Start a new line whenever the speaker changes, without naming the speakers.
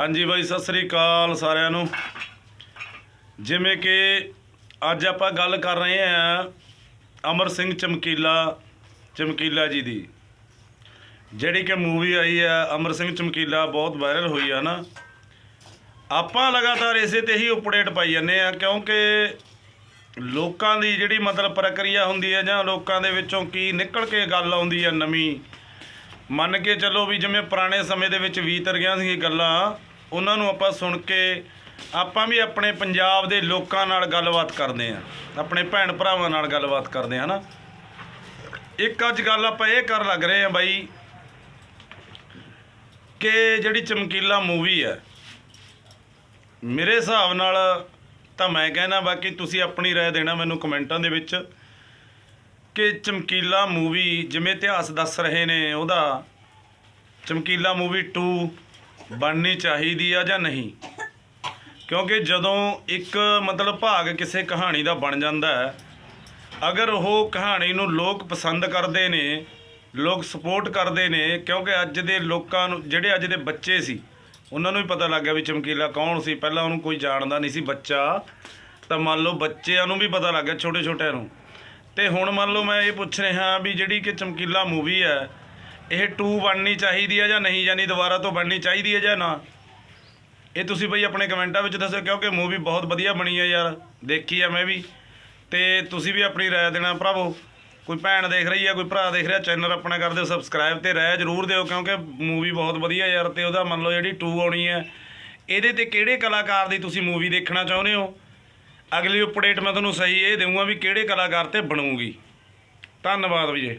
ਹਾਂਜੀ ਬਾਈ, ਸਤਿ ਸ੍ਰੀ ਅਕਾਲ ਸਾਰਿਆਂ ਨੂੰ। ਜਿਵੇਂ ਕਿ ਅੱਜ ਆਪਾਂ ਗੱਲ ਕਰ ਰਹੇ ਹਾਂ ਅਮਰ ਸਿੰਘ ਚਮਕੀਲਾ ਚਮਕੀਲਾ ਜੀ ਦੀ। ਜਿਹੜੀ ਕਿ ਮੂਵੀ ਆਈ ਹੈ, ਅਮਰ ਸਿੰਘ ਚਮਕੀਲਾ ਬਹੁਤ ਵਾਇਰਲ ਹੋਈ ਆ ਨਾ। ਆਪਾਂ ਲਗਾਤਾਰ ਇਸੇ ਤੇ ਹੀ ਅਪਡੇਟ ਪਾਈ ਜਾਂਦੇ ਆ ਕਿਉਂਕਿ ਲੋਕਾਂ ਦੀ ਜਿਹੜੀ ਮਤਲਬ ਪ੍ਰਕਿਰਿਆ ਹੁੰਦੀ ਹੈ ਜਾਂ ਲੋਕਾਂ ਦੇ ਵਿੱਚੋਂ ਕੀ ਨਿਕਲ ਕੇ ਗੱਲ ਆਉਂਦੀ ਹੈ ਨਵੀਂ। ਮੰਨ ਕੇ ਚੱਲੋ ਵੀ ਜਿਵੇਂ ਪੁਰਾਣੇ ਸਮੇਂ ਦੇ ਵਿੱਚ ਬੀਤ ਗਿਆ ਸੀ ਗੱਲਾਂ ਉਹਨਾਂ ਨੂੰ ਆਪਾਂ ਸੁਣ ਕੇ ਆਪਾਂ ਵੀ ਆਪਣੇ ਪੰਜਾਬ ਦੇ ਲੋਕਾਂ ਨਾਲ ਗੱਲਬਾਤ ਕਰਦੇ ਆਂ ਆਪਣੇ ਭੈਣ ਭਰਾਵਾਂ ਨਾਲ ਗੱਲਬਾਤ ਕਰਦੇ ਹਾਂ ਨਾ ਇੱਕ ਅੱਜ ਗੱਲ ਆਪਾਂ ਇਹ ਕਰ ਲੱਗ ਰਹੇ ਆਂ ਬਾਈ ਕਿ ਜਿਹੜੀ ਚਮਕੀਲਾ ਮੂਵੀ ਹੈ ਮੇਰੇ ਹਿਸਾਬ ਨਾਲ ਤਾਂ ਮੈਂ ਕਹਿਣਾ ਬਾਕੀ ਤੁਸੀਂ ਆਪਣੀ رائے ਦੇਣਾ ਮੈਨੂੰ ਕਮੈਂਟਾਂ ਦੇ ਵਿੱਚ ਕਿ ਚਮਕੀਲਾ ਮੂਵੀ ਜਿਵੇਂ ਇਤਿਹਾਸ ਦੱਸ ਰਹੇ ਨੇ ਉਹਦਾ ਚਮਕੀਲਾ ਮੂਵੀ 2 ਬਣਨੀ ਚਾਹੀਦੀ ਆ ਜਾਂ ਨਹੀਂ? ਕਿਉਂਕਿ ਜਦੋਂ ਇੱਕ ਮਤਲਬ ਭਾਗ ਕਿਸੇ ਕਹਾਣੀ ਦਾ ਬਣ ਜਾਂਦਾ ਹੈ, ਅਗਰ ਉਹ ਕਹਾਣੀ ਨੂੰ ਲੋਕ ਪਸੰਦ ਕਰਦੇ ਨੇ, ਲੋਕ ਸਪੋਰਟ ਕਰਦੇ ਨੇ, ਕਿਉਂਕਿ ਅੱਜ ਦੇ ਲੋਕਾਂ ਨੂੰ, ਜਿਹੜੇ ਅੱਜ ਦੇ ਬੱਚੇ ਸੀ, ਉਹਨਾਂ ਨੂੰ ਵੀ ਪਤਾ ਲੱਗ ਗਿਆ ਵੀ ਚਮਕੀਲਾ ਕੌਣ ਸੀ। ਪਹਿਲਾਂ ਉਹਨੂੰ ਕੋਈ ਜਾਣਦਾ ਨਹੀਂ ਸੀ ਬੱਚਾ, ਤਾਂ ਮੰਨ ਲਓ ਬੱਚਿਆਂ ਨੂੰ ਵੀ ਪਤਾ ਲੱਗ ਗਿਆ ਛੋਟੇ ਛੋਟਿਆਂ ਨੂੰ। ਤੇ ਹੁਣ ਮੰਨ ਲਓ ਮੈਂ ਇਹ ਪੁੱਛ ਰਿਹਾ ਵੀ ਜਿਹੜੀ ਕਿ ਚਮਕੀਲਾ ਮੂਵੀ ਹੈ ਇਹ 2 ਬਣਨੀ ਚਾਹੀਦੀ ਹੈ ਜਾਂ ਨਹੀਂ ਯਾਨੀ ਦੁਬਾਰਾ ਤੋਂ ਬਣਨੀ ਚਾਹੀਦੀ ਹੈ ਜਾਂ ਨਾ? ਇਹ ਤੁਸੀਂ ਬਈ ਆਪਣੇ ਕਮੈਂਟਾਂ ਵਿੱਚ ਦੱਸੋ ਕਿਉਂਕਿ ਮੂਵੀ ਬਹੁਤ ਵਧੀਆ ਬਣੀ ਹੈ ਯਾਰ, ਦੇਖੀ ਆ ਮੈਂ ਵੀ। ਤੇ ਤੁਸੀਂ ਵੀ ਆਪਣੀ ਰਾਏ ਦੇਣਾ ਭਰਾਵੋ। ਕੋਈ ਭੈਣ ਦੇਖ ਰਹੀ ਹੈ ਕੋਈ ਭਰਾ ਦੇਖ ਰਿਹਾ, ਚੈਨਲ ਆਪਣਾ ਕਰ ਦਿਓ ਸਬਸਕ੍ਰਾਈਬ ਤੇ ਰਾਏ ਜ਼ਰੂਰ ਦਿਓ, ਕਿਉਂਕਿ ਮੂਵੀ ਬਹੁਤ ਵਧੀਆ ਯਾਰ, ਤੇ ਉਹਦਾ ਮੰਨ ਲਓ ਜਿਹੜੀ 2 ਆਉਣੀ ਹੈ ਇਹਦੇ ਤੇ ਕਿਹੜੇ ਕਲਾਕਾਰ ਦੀ ਤੁਸੀਂ ਮੂਵੀ ਦੇਖਣਾ ਚਾਹੁੰਦੇ ਹੋ? ਅਗਲੀ ਅਪਡੇਟ ਮੈਂ ਤੁਹਾਨੂੰ ਸਹੀ ਇਹ ਦੇਵਾਂਗਾ ਵੀ ਕਿਹੜੇ ਕਲਾਕਾਰ ਤੇ ਬਣੂਗੀ। ਧੰਨਵਾਦ ਵੀਰੇ